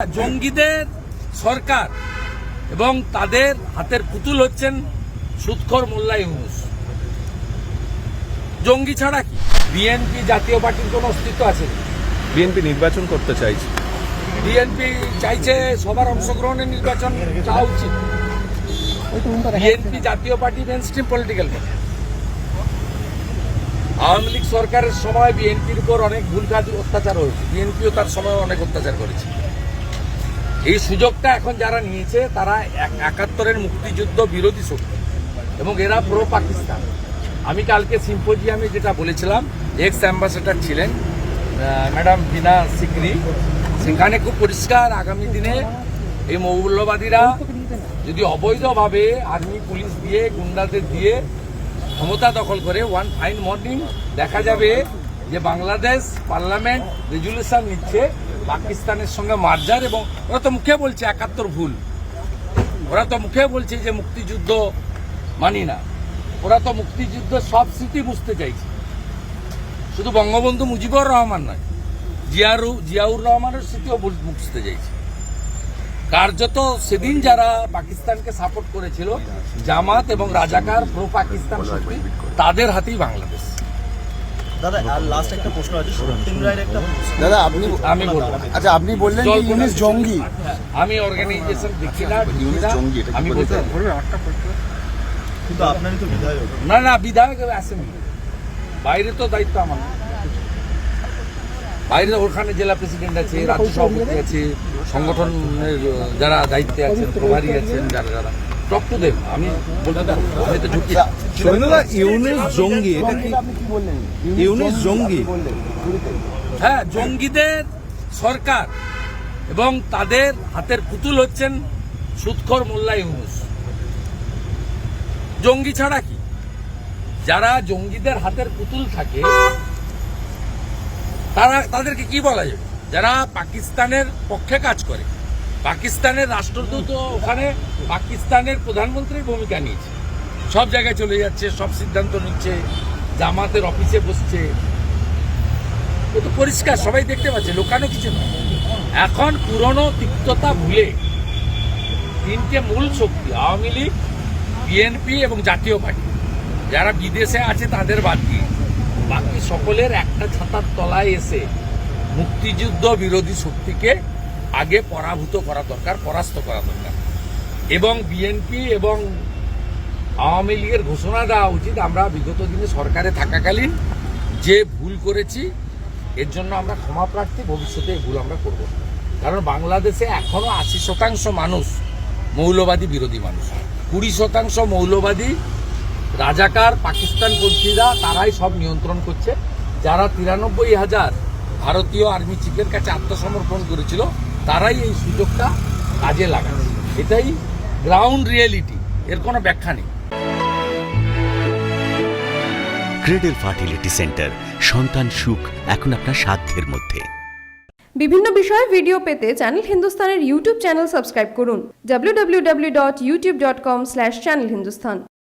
জঙ্গিদের সরকার এবং তাদের হাতের পুতুল হচ্ছেন সুৎখর মোল্লা ইউনুস। জঙ্গি ছাড়া কি? বিএনপি জাতীয় পার্টির কোনো অস্তিত্ব আছে? বিএনপি নির্বাচন করতে চাইছে। বিএনপি চাইছে সবার অংশগ্রহণের নির্বাচন চাওয়া উচিত। BNP Jatiya party main stream political party Awami League সরকারের সময় বিএনপির উপর অনেক ভুল কাজ অত্যাচার হয়েছে। বিএনপিও তার সময় অনেক অত্যাচার করেছে। এই সুযোগটা এখন যারা নিয়েছে, তারা এক- একাত্তরের মুক্তিযুদ্ধ বিরোধী শক্তি এবং এরা প্রো পাকিস্তান আমি কালকে সিম্পোজিয়ামে যেটা বলেছিলাম এক্স অ্যাম্বাসেডর ছিলেন ম্যাডাম বিনা সিকরি। সেখানে খুব পরিষ্কার আগামী দিনে এই মৌলবাদীরা যদি অবৈধভাবে আর্মি, পুলিশ দিয়ে, গুন্ডাদের দিয়ে ক্ষমতা দখল করে ওয়ান ফাইন মর্নিং দেখা যাবে যে বাংলাদেশ পার্লামেন্ট রেজুলেশন নিচ্ছে পাকিস্তানের সঙ্গে মার্জার এবং ওরা তো মুখে বলছে একাত্তর ভুল। ওরা তো মুখে বলছে যে মুক্তিযুদ্ধ মানি না। ওরা তো মুক্তিযুদ্ধ সব স্মৃতি বুঝতে চাইছে। শুধু বঙ্গবন্ধু মুজিবুর রহমান নয়, জিয়ারু জিয়াউর রহমানের স্মৃতিও বুঝতে চাইছে। কার্যত সেদিন যারা পাকিস্তানকে সাপোর্ট করেছিল, জামাত এবং রাজাকার প্রো পাকিস্তান শক্তি, তাদের হাতেই বাংলাদেশ। দাদা আর লাস্ট একটা প্রশ্ন আছে সত্যেন রায়ের একটা দাদা আপনি আমি বলব। আচ্ছা আপনি বললেন যে ইউনিস জঙ্গি। আমি অর্গানাইজেশন দেখি না ইউনিস না, জঙ্গি, এটা আমি বলতে কিন্তু আপনারই তো বিধায়ক। না না বিধায়ক বাইরে তো দায়িত্ব আমার। বাইরে ওখানে জেলা প্রেসিডেন্ট আছে রাজ্য সভাপতি আছে সংগঠনের যারা দায়িত্বে আছেন প্রভারী আছেন যারা যারা। টক টু দেব। আমি বলতে আমি তো ঝুঁকি সৈন্যদা ইউনিস জঙ্গি এটা কি? ইউনিস জঙ্গি। হ্যাঁ জঙ্গিদের সরকার এবং তাদের হাতের পুতুল হচ্ছেন সুৎখর মোল্লা ইউনুস। জঙ্গি ছাড়া কি? যারা জঙ্গিদের হাতের পুতুল থাকে তারা তাদেরকে কি বলা যাবে যারা পাকিস্তানের পক্ষে কাজ করে। পাকিস্তানের রাষ্ট্রদূত ওখানে পাকিস্তানের প্রধানমন্ত্রীর ভূমিকা নিয়েছে। সব জায়গায় চলে যাচ্ছে, সব সিদ্ধান্ত নিচ্ছে, জামাতের অফিসে বসছে। ও তো পরিষ্কার, সবাই দেখতে পাচ্ছে, লোকানো কিছু নয়। এখন পুরনো তিক্ততা ভুলে তিনটে মূল শক্তি, আওয়ামী লীগ, বিএনপি এবং জাতীয় পার্টি, যারা বিদেশে আছে তাদের বাদ দিয়ে, বাকি সকলের একটা ছাতার তলায় এসে মুক্তিযুদ্ধ বিরোধী শক্তিকে আগে পরাভূত করা দরকার, পরাস্ত করা দরকার। এবং বিএনপি এবং আওয়ামী লীগের ঘোষণা দেওয়া উচিত, আমরা বিগত দিনে সরকারে থাকাকালীন যে ভুল করেছি, এর জন্য আমরা ক্ষমা প্রার্থী, ভবিষ্যতে ভুল আমরা করব কারণ বাংলাদেশে এখনও আশি শতাংশ মানুষ মৌলবাদী বিরোধী মানুষ। কুড়ি শতাংশ মৌলবাদী রাজাকার পাকিস্তান পাকিস্তানপন্থীরা তারাই সব নিয়ন্ত্রণ করছে। যারা তিরানব্বই হাজার ভারতীয় আর্মি চিফের কাছে আত্মসমর্পণ করেছিল তারাই এই সুযোগটা কাজে লাগাচ্ছে। এটাই গ্রাউন্ড রিয়েলিটি এর কোনো ব্যাখ্যা নেই। ক্রেডেল ফার্টিলিটি সেন্টার সন্তান সুখ এখন আপনার সাধ্যের মধ্যে। বিভিন্ন বিষয়ে ভিডিও পেতে চ্যানেল হিন্দুস্তানের ইউটিউব চ্যানেল সাবস্ক্রাইব করুন। www.youtube.com/channelhindustan